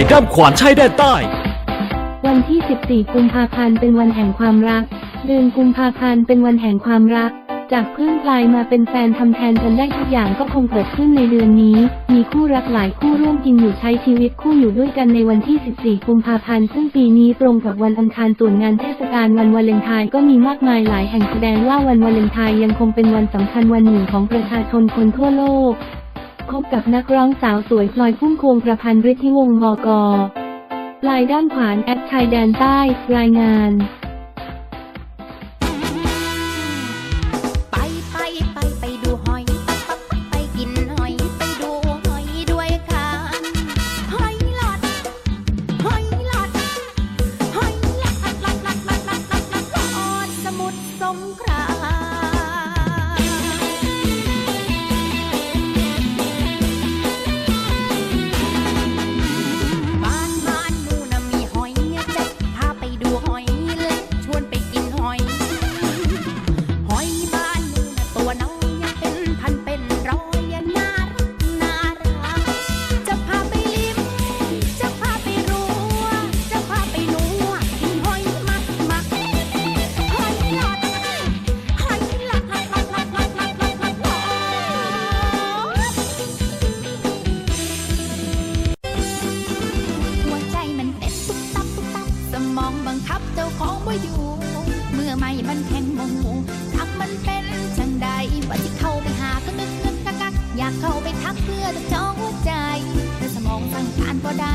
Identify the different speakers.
Speaker 1: ายด้ามขวานชายแดนใต้
Speaker 2: วันที่ 14 กุมภาพันธ์เป็นวันแห่งความรัก เดือนกุมภาพันธ์เป็นวันแห่งความรัก จากเพื่อนกลายมาเป็นแฟนทำแทนกันได้ทุกอย่างก็คงเกิดขึ้นในเดือนนี้ มีคู่รักหลายคู่ร่วมกินอยู่ใช้ชีวิตคู่อยู่ด้วยกันในวันที่ 14 กุมภาพันธ์ซึ่งปีนี้ตรงกับวันอังคารส่วนงานเทศกาลวันวาเลนไทน์ก็มีมากมายหลายแห่งแสดงว่าวันวาเลนไทน์ยังคงเป็นวันสำคัญวันหนึ่งของประชาชนคนทั่วโลก พบกับนักร้องสาวสวยพลอยพุ่มพวงประพันธ์ฤทธิวงศ์มกลายด้านขวานแอดชายแดนใต้ รายงาน
Speaker 3: พันเป็นร้อยน่ารักน่ารักจะพาไปลิ้มจะพาไปรัวจะพาไปนัวกินหอยมักมักหอยหลอดหอยหลอดหลอดหลอดหลอดหลอดหลอดหลอดหลอดหัวใจมันเต้นตุ๊บตับตุ๊บตับสมองบังคับเจ้าของว่าอยู่ เมื่อไม่มันแข็งมโหทักมันเป็นจังใดว่าที่ กเข้าไปทักเพื่อจะจองหัวใจแต่สมองสั่งการก็ได้